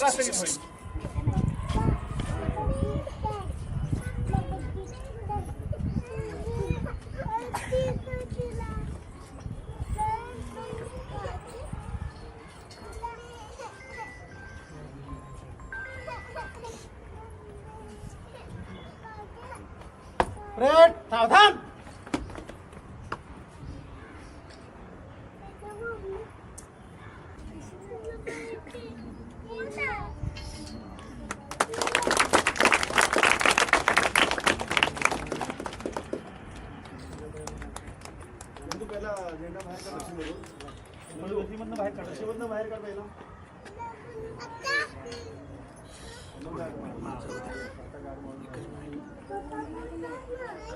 Lá, Felipe.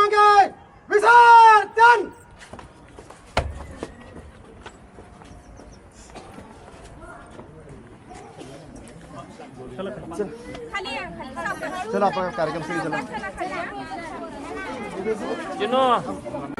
मागे विसर्जन चला आपण कार्यक्रम सुरू चला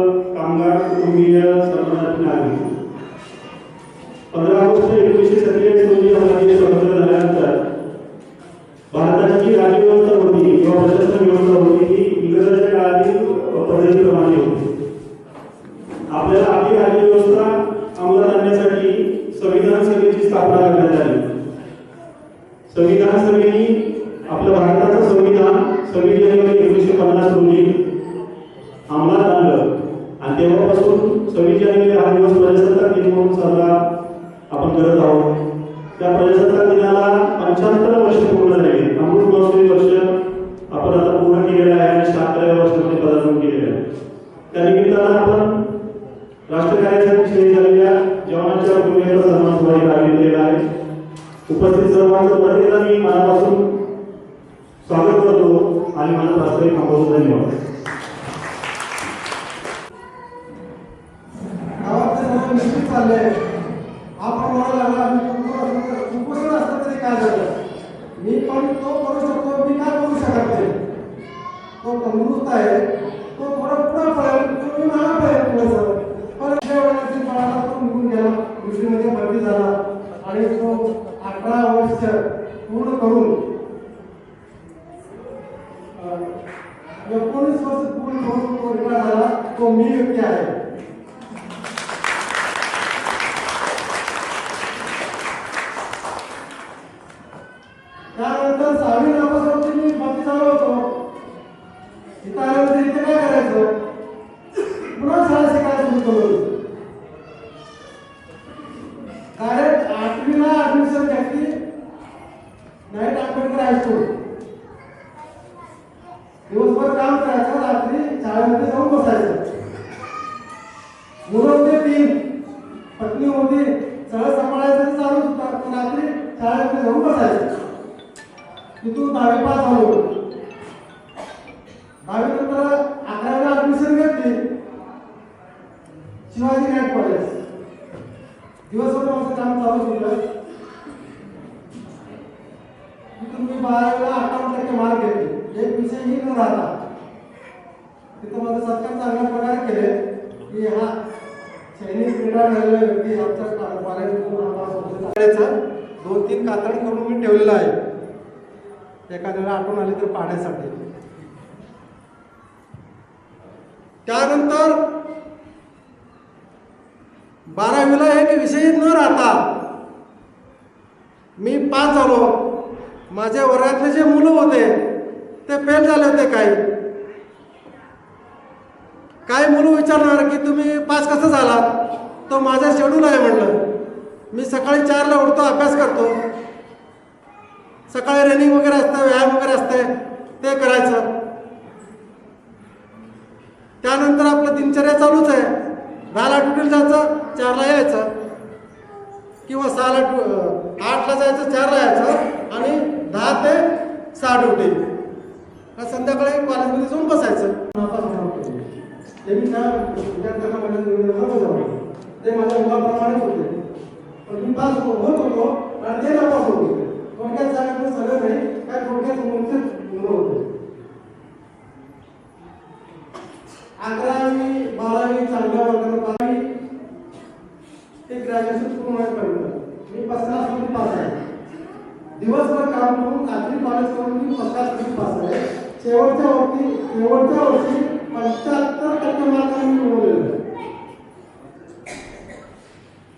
सव्वीस जानेवारी हा दिवस प्रजासत्ताक दिन म्हणून साजरा आपण करत आहोत. त्या प्रजासत्ताक दिनाला पंच्याहत्तर वर्ष पूर्ण झाले. अमृत महोत्सवी वर्ष आपण आता पूर्ण केलेलं आहे आणि शहात्तराव्या वर्षामध्ये पदार्पण केलेलं आहे. त्या निमित्तानं आपण राष्ट्रकार्यासाठी शहीद झालेल्या जवानांच्या कुटुंबियांचा सन्मान सोहळा आयोजित आहे. उपस्थित सर्वांचं प्रत्येकाला मी मनापासून स्वागत करतो आणि माझं प्रास्ताविक थांबवतो धन्यवाद. तंदुरुस्त आहे. तो थोडा पुढे पळेल तुम्ही मला मागे पुढे थोडंसं पण अशा वेळेला पळाला तो निघून गेला दुसरीमध्ये भरती झाला. आणि तो अठरा वर्ष पूर्ण करून एकोणीस वर्ष पूर्ण करून तो रिटायर झाला. तो मी व्यक्ती आहे त्यानंतर सहावी नापासवरती मी भरती झालो होतो इथं आल्यानंतर इथे काय करायचं पुन्हा शाळा शिकायला सुरू केलं डायरेक्ट आठवीला ऍडमिशन घेतली नाईट आंबेडकर हायस्कूल दिवसभर काम करायचं रात्री शाळेमध्ये जाऊन बसायचं. मुलं होते तीन पत्नी होती सगळं सांभाळायचं चालू होता. पण रात्री शाळेमध्ये जाऊन बसायचं. तिथून दहावी पास झालो. दहावी नंतर अकरावीला ऍडमिशन घेतली. शिवाजी नाईट कॉलेज दिवसभर माझं काम चालू होतं तिथून मी बारावीला अठ्ठावन्न टक्के मार्क घेतले एक विषयही न राहता तिथं माझं सरकार चांगल्या प्रकारे केले की हा सैनिक क्रीडा झालेला व्यक्ती आमच्या कॉलेजचा दोन तीन कातड करून मी ठेवलेलं आहे. एखाद्याला आठवण आली तर पाहण्यासाठी. त्यानंतर बारावीला एक विषय न राहता मी पास झालो. माझ्या वर्गातले जे मुलं होते ते फेल झाले होते काही काही मुलं विचारणार की तुम्ही पास कसं झालात तो माझा शेड्यूल आहे म्हणलं मी सकाळी चारला उठतो अभ्यास करतो. सकाळी रनिंग वगैरे असतं व्यायाम वगैरे असते ते करायचं. त्यानंतर आपलं दिनचर्या चालूच आहे. दहाला ड्युटीला जायचं चारला यायचं. किंवा सहाला आठला जायचं चारला यायचं. आणि दहा ते सहा ड्युटी आणि संध्याकाळी कॉलेजमध्ये जाऊन बसायचं. ते मी त्या विद्यार्थ्यांना माझ्या ते माझ्या मुलाप्रमाणेच होते. पण मी पास होत होतो आणि ते नापास होत होते. थोडक्यात सांगितलं सगळं नाही काय थोडक्यात मुलचे मुलं होते. अकरावी बारावी चांगल्या वर्गाने बारावी ते ग्रॅज्युएशन पूर्ण होईपर्यंत. मी पस्तास क्लासमध्ये पास आहे दिवसभर काम करून रात्री कॉलेज करून मी फर्स्ट क्लासमध्ये पास आहे शेवटच्या वर्षी शेवटच्या वर्षी पंच्याहत्तर टक्के मार्क मिळवलेलं.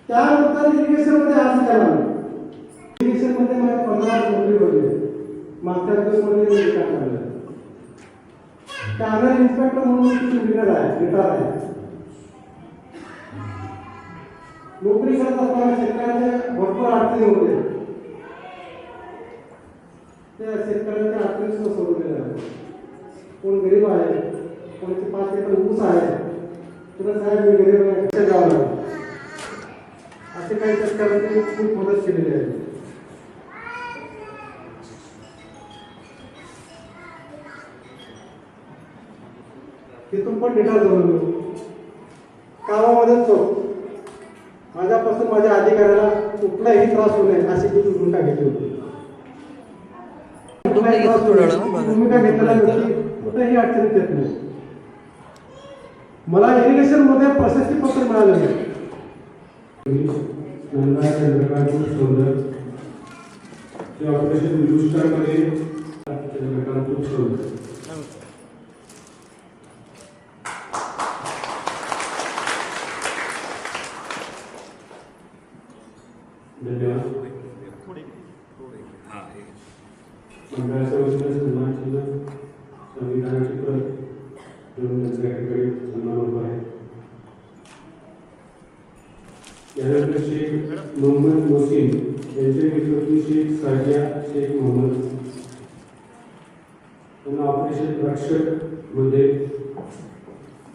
त्यानंतर इरिगेशनमध्ये आज केला इरिगेशनमध्ये माझे पंधरा नोकरी होते. मागच्या दिवसमध्ये मी कॅनल इन्स्पेक्टर म्हणून मी आहे रिटायर आहे. नोकरी करत असताना शेतकऱ्याचे भरपूर अडचणी होते. त्या शेतकऱ्यांच्या अडचणी सुद्धा सोडवलेल्या आहेत कोण गरीब आहे कोणाचे पाच एकर ऊस आहे तुला साहेब मी गरीब आहे कसे जावं लागेल असे काही शेतकऱ्यांनी खूप मदत केलेली आहे. तिथून पण डेटा जोडून मी कामामध्येच तो माझ्यापासून माझ्या अधिकाऱ्याला कुठलाही त्रास होऊ नये अशी मी भूमिका घेतली होती. भूमिका घेतलेला कुठेही अडचणीत येत नाही. मला इरिगेशनमध्ये प्रशस्ती पत्र मिळालेलं चंद्रकांत सुंदर ऑपरेशन विदुष्टामध्ये चंद्रकांत सुंदर धन्यवाद मंडळाच्या वतीनं सन्मान चिन्ह संविधानाची प्रत देऊन त्यांच्या ठिकाणी त्यानंतर शेख हुसेन यांचे यांच्या नेतृत्वातील शेख साजिया शेख मोहम्मद त्यांना ऑपरेशन रक्षकमध्ये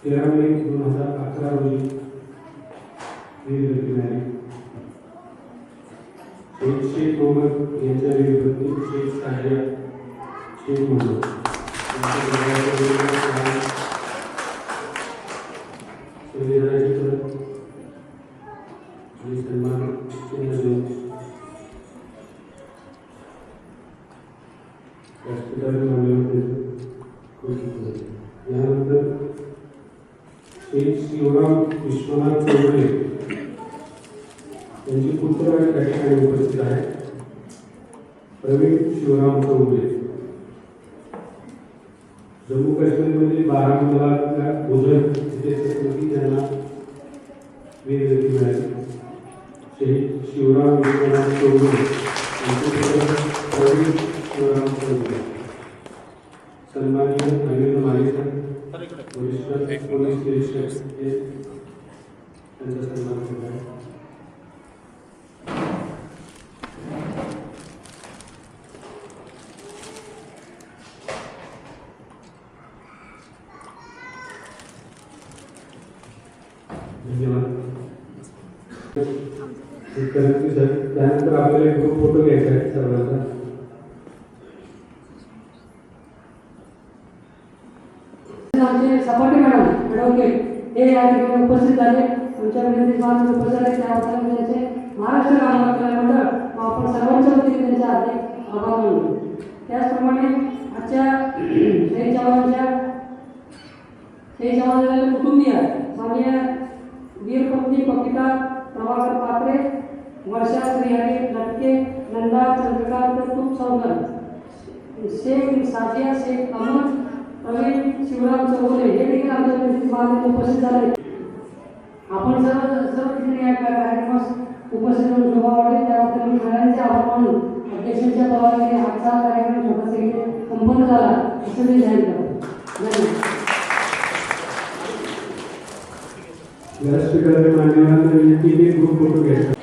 तेरा मे दोन हजार अकरा रोजी वीरगती मिळाली शेख शेख मोहम्मद यांच्या नेतृत्वातील शेख साजिया शेख मोहम्मद Gracias, परिवाराच्या विरोधात संविधानाची यानंतर शिवराम विश्वनाथ चौगुले यांचे पुत्र त्या ठिकाणी उपस्थित प्रवीण शिवराम चौगुले जम्मू काश्मीरमधील बारामुल्लाच्या भोजन वीरगती मिळाली शहीद शिवराम विश्वनाथ प्रवीण शिवराम नवीन वरिष्ठ पोलीस निरीक्षक त्यांचा सन्मान केला आहे धन्यवाद सर त्यानंतर आपल्याला एक ग्रुप फोटो घ्यायचा आहे सर्वांचा. आमचे सपाटे मॅडम हे या ठिकाणी उपस्थित झाले. आमच्या विनंती उपस्थित त्यांचे महाराष्ट्र मंडळ आपण सर्वांच्या वतीने त्यांचे हार्दिक आभार मानतो. त्याचप्रमाणे आजच्या शहीद जवानांच्या शहीद जवानांच्या कुटुंबीय माननीय वीरपत्नी पपिता प्रभाकर पात्रे वर्षा श्रीहरी लटके नंदा चंद्रकांत तूप सौंदर शेख साजिया शेख अहमद प्रवीण शिवराम चौगुले हे देखील आमच्या प्रतिनिधी उपस्थित झाले. आपण सर्व सर्व ठिकाणी या कार्यक्रमास उपस्थित होऊन शोभा वाढले. त्याबद्दल मी सगळ्यांचे आभार मानून अध्यक्षांच्या पवारांनी आजचा कार्यक्रम छोटासा इथे संपन्न झाला. असं मी जाहीर करतो धन्यवाद व्यासपीठावर मान्यवरांना विनंती की ग्रुप फोटो घ्यायचा